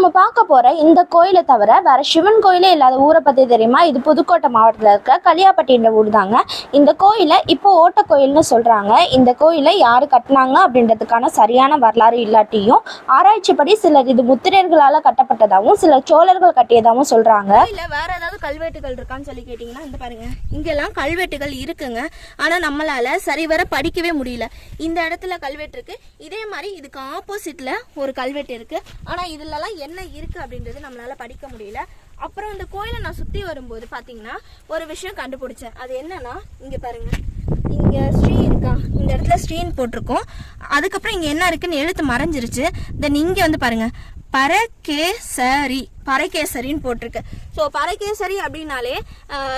நம்ம பார்க்க போகிற இந்த கோயிலை தவிர வேற சிவன் கோயிலே இல்லாத ஊரை பற்றி தெரியுமா? இது புதுக்கோட்டை மாவட்டத்தில் இருக்க கலியாப்பட்டின்ற ஊர் தாங்க. இந்த கோயிலை இப்போ ஓட்ட கோயில்னு சொல்கிறாங்க இந்த கோயிலை யார் கட்டினாங்க அப்படின்றதுக்கான சரியான வரலாறு இல்லாட்டியும் ஆராய்ச்சிப்படி சிலர் இது முத்திரர்களால் கட்டப்பட்டதாகவும் சிலர் சோழர்கள் கட்டியதாகவும் சொல்கிறாங்க இல்லை வேற ஏதாவது கல்வெட்டுகள் இருக்கான்னு சொல்லி கேட்டிங்கன்னா இந்த பாருங்க. இங்கெல்லாம் கல்வெட்டுகள் இருக்குங்க. ஆனால் நம்மளால் சரிவர படிக்கவே முடியல. இந்த இடத்துல கல்வெட்டு இருக்கு. இதே மாதிரி இதுக்கு ஆப்போசிட்ல ஒரு கல்வெட்டு இருக்கு. ஆனால் இதுலலாம் என்ன இருக்கு அப்படின்றது நம்மளால படிக்க முடியல. அப்புறம் இந்த கோயிலை நான் சுத்தி வரும்போது பாத்தீங்கன்னா ஒரு விஷயம் கண்டுபிடிச்சேன். அது என்னன்னா இங்க பாருங்க. இங்க ஸ்ரீ இருக்கா? இந்த இடத்துல ஸ்ரீன்னு போட்டிருக்கோம். அதுக்கப்புறம் இங்க என்ன இருக்குன்னு எழுத்து மறைஞ்சிருச்சு. தென் இங்க வந்து பாருங்க பரகேசரி பரகேசரின்னு போட்டிருக்கு. ஸோ பரகேசரி அப்படின்னாலே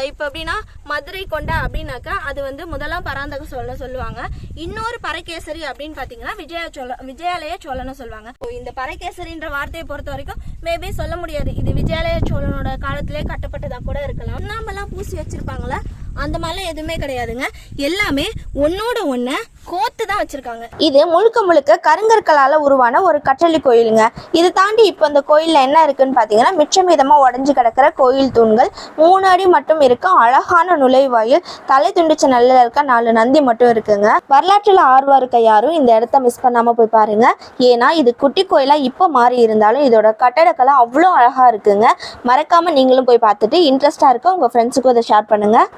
இப்போ எப்படின்னா மதுரை கொண்ட அப்படின்னாக்கா அது வந்து முதலாம் பராந்தக சோழனை சொல்லுவாங்க. இன்னொரு பரகேசரி அப்படின்னு பார்த்தீங்கன்னா விஜயா சோழ விஜயாலய சோழனை சொல்லுவாங்க. ஸோ இந்த பரகேசரின்ற வார்த்தையை பொறுத்த வரைக்கும் மேபி சொல்ல முடியாது. இது விஜயாலய சோழனோட காலத்திலே கட்டப்பட்டதாக கூட இருக்கலாம். நாமெல்லாம் பூசி வச்சிருப்பாங்களே அந்த மாதிரிலாம் எதுவுமே கிடையாதுங்க. எல்லாமே ஒன்னோட ஒன்று கோத்து தான் வச்சுருக்காங்க. இது முழுக்க முழுக்க கருங்கற்களால் உருவான ஒரு கற்றளி கோயிலுங்க. இது தாண்டி இப்போ இந்த கோயிலில் என்ன இருக்குன்னு பார்த்தீங்கன்னா மிச்சம் விதமாக உடஞ்சி கிடக்கிற கோயில் தூண்கள் மூணு அடி மட்டும் இருக்க அழகான நுழைவாயில் தலை துண்டிச்ச நல்ல இருக்க நாலு நந்தி மட்டும் இருக்குங்க. வரலாற்றில் ஆர்வம் இருக்க யாரும் இந்த இடத்த மிஸ் பண்ணாமல் போய் பாருங்க. ஏன்னா இது குட்டி கோயிலாக இப்போ மாறி இருந்தாலும் இதோட கட்டடக்கலை அவ்வளோ அழகாக இருக்குங்க. மறக்காமல் நீங்களும் போய் பார்த்துட்டு இன்ட்ரெஸ்ட்டாக இருக்க உங்கள் ஃப்ரெண்ட்ஸுக்கும் இதை ஷேர் பண்ணுங்கள்